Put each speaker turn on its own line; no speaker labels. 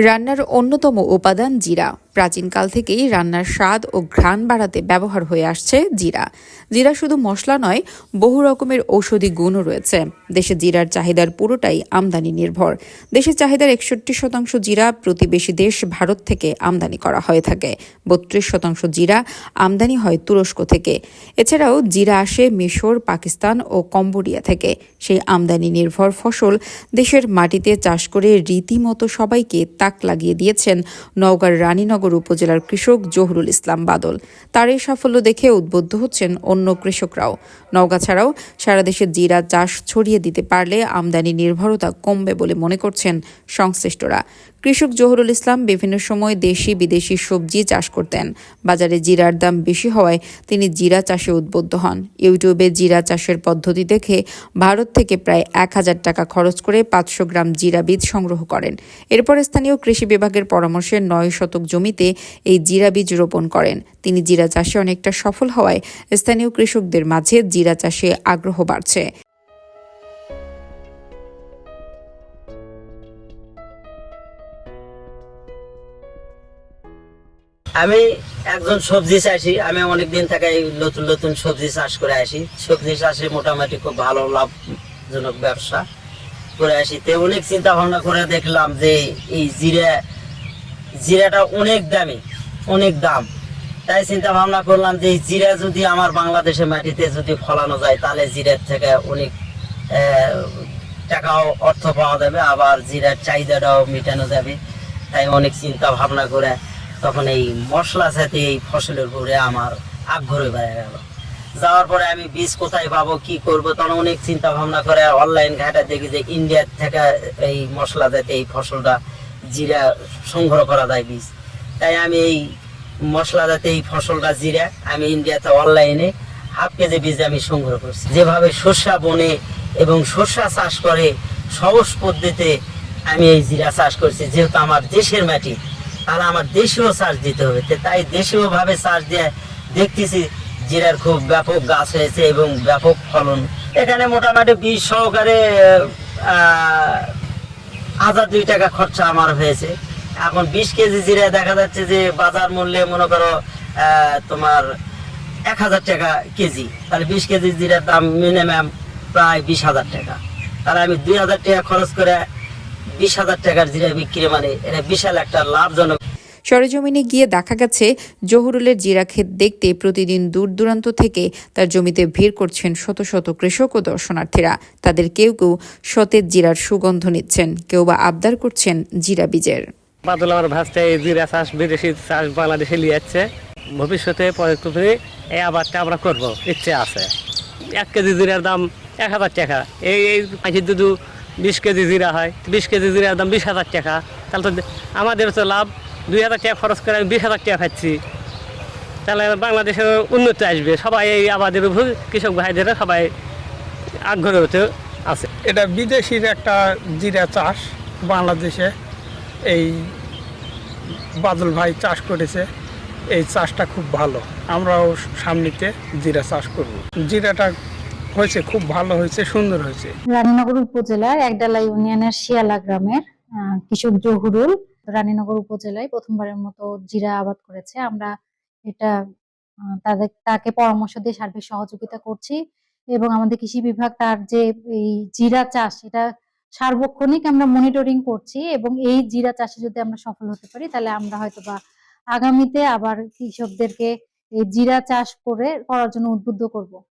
রান্নার অন্যতম উপাদান জিরা। প্রাচীনকাল থেকেই রান্নার স্বাদ ও ঘ্রাণ বাড়াতে ব্যবহার হয়ে আসছে জিরা। জিরা শুধু মশলা নয়, বহু রকমের ঔষধি গুণও রয়েছে। দেশে জিরার চাহিদার পুরোটাই আমদানি নির্ভর। দেশের চাহিদার একষট্টি শতাংশ জিরা প্রতিবেশী দেশ ভারত থেকে আমদানি করা হয়ে থাকে। বত্রিশ শতাংশ জিরা আমদানি হয় তুরস্ক থেকে। এছাড়াও জিরা আসে মিশর, পাকিস্তান ও কম্বোডিয়া থেকে। সেই আমদানি নির্ভর ফসল দেশের মাটিতে চাষ করে রীতিমতো সবাইকে তাক লাগিয়ে দিয়েছেন নওগাঁর রানীনগর উপজেলার কৃষক জহুরুল ইসলাম বাদল। তার এই সাফল্য দেখে উদ্বুদ্ধ হচ্ছেন অন্য কৃষকরাও। নওগাঁ ছাড়াও সারা দেশে জিরা চাষ ছড়িয়ে দিতে পারলে আমদানি নির্ভরতা কমবে বলে মনে করছেন সংশ্লিষ্টরা। কৃষক জহুরুল ইসলাম বিভিন্ন সময় দেশি বিদেশি সবজি চাষ করতেন। বাজারে জিরার দাম বেশি হওয়ায় তিনি জিরা চাষে উদ্বুদ্ধ হন। ইউটিউবে জিরা চাষের পদ্ধতি দেখে ভারত থেকে প্রায় এক হাজার টাকা খরচ করে পাঁচশো গ্রাম জিরা বীজ সংগ্রহ করেন। এরপর স্থানীয় কৃষি বিভাগের পরামর্শে নয় শতক জমিতে এই জিরা বীজ রোপণ করেন। তিনি জিরা চাষে অনেকটা সফল হওয়ায় স্থানীয় কৃষকদের মাঝে জিরা চাষে আগ্রহ বাড়ছে।
আমি একজন সবজি চাষি, আমি অনেকদিন থেকে নতুন নতুন সবজি চাষ করে আসি। সবজি চাষে মোটামুটি খুব ভালো, লাভজনক ব্যবসা করে আসি। তে অনেক চিন্তা ভাবনা করে দেখলাম যে এই জিরা, জিরাটা অনেক দামি, অনেক দাম। তাই চিন্তা ভাবনা করলাম যে জিরা যদি আমার বাংলাদেশের মাটিতে যদি ফলানো যায়, তাহলে জিরার থেকে অনেক টাকাও অর্থ পাওয়া যাবে, আবার জিরার চাহিদাটাও মেটানো যাবে। তাই অনেক চিন্তা ভাবনা করে তখন এই মশলা সাথে এই ফসলের উপরে আমার আগ্রহ বেড়ে গেল। যাওয়ার পরে আমি বীজ কোথায় পাবো, কি করব, তখন অনেক চিন্তা ভাবনা করে অনলাইন ঘাটা দেখি যে ইন্ডিয়ার থেকে এই মশলা জাতীয় এই ফসলটা জিরা সংগ্রহ করা যায় বীজ। তাই আমি এই মশলা জাতীয় এই ফসলটা জিরা আমি ইন্ডিয়াতে অনলাইনে হাফ কেজি বীজ আমি সংগ্রহ করছি। যেভাবে শস্যা বনে এবং শস্যা চাষ করে সহজ পদ্ধতিতে আমি এই জিরা চাষ করছি, যেহেতু আমার দেশের মাটি তাহলে আমার দেশেও চাষ দিতে হবে। তাই দেশেও ভাবে চাষ দিয়ে দেখতেছি জিরার খুব ব্যাপক গাছ হয়েছে এবং ব্যাপক ফলন। এখানে মোটামুটি বীজ সহকারে হাজার দুই টাকা খরচা আমার হয়েছে। এখন বিশ কেজি জিরা দেখা যাচ্ছে যে বাজার মূল্যে মনে করো তোমার এক হাজার টাকা কেজি। তাহলে বিশ কেজি জিরার দাম মিনিমাম প্রায় বিশ হাজার টাকা। তাহলে আমি দুই হাজার টাকা খরচ করে বিশ হাজার টাকার জিরা বিক্রি মানে এটা বিশাল একটা লাভজনক।
সরেজমিনে গিয়ে দেখা গেছে জহুরুলের জিরা ক্ষেত দেখতে প্রতিদিন দূর দূরান্ত থেকে তার জমিতে ভিড় করছেন শত শত কৃষক ও দর্শনার্থীরা। তাদের কেউ কেউ সতেজ জিরার সুগন্ধ নিচ্ছেন কেউ বা আবদার করছেন জিরা বীজের।
বাদল আমার এই জিরা চাষ বিদেশি চাষ বাংলাদেশে নিয়ে যাচ্ছে। ভবিষ্যতে পরিকল্পনা এই আবাদটা আমরা করব ইচ্ছে আছে। এক কেজি জিরার দাম এক হাজার টাকা। এই এই পাখির দুধু বিশ কেজি জিরা হয়, বিশ কেজি জিরার দাম বিশ হাজার টাকা। তাহলে তো আমাদের তো লাভ দুই হাজার টাকা খরচ করে আমি বিশ হাজার টাকা খাচ্ছি। তাহলে বাংলাদেশের উন্নতি আসবে। সবাই এই আবাদের উপর কৃষক ভাইদের সবাই আগ্রহীত আছে।
এটা বিদেশির একটা জিরা চাষ বাংলাদেশে। এই বাদল ভাই চাষ করেছে। এই চাষটা খুব ভালো। আমরাও সামনেতে জিরা চাষ করব। জিরাটা হয়েছে, খুব ভালো হয়েছে, সুন্দর হয়েছে।
রানীনগর উপজেলার একডালা ইউনিয়নের শিয়ালা গ্রামের কৃষক জহুরুল রানীনগর উপজেলায় প্রথমবারের মতো জিরা আবাদ করেছে। আমরা এটা তাদের, তাকে পরামর্শ দিয়ে সার্বিক সহযোগিতা করছি এবং আমাদের কৃষি বিভাগ তার যে এই জিরা চাষ, এটা সার্বক্ষণিক আমরা মনিটরিং করছি এবং এই জিরা চাষে যদি আমরা সফল হতে পারি, তাহলে আমরা হয়তো বা আগামীতে আবার কৃষকদেরকে এই জিরা চাষ করে করার জন্য উদ্বুদ্ধ করব।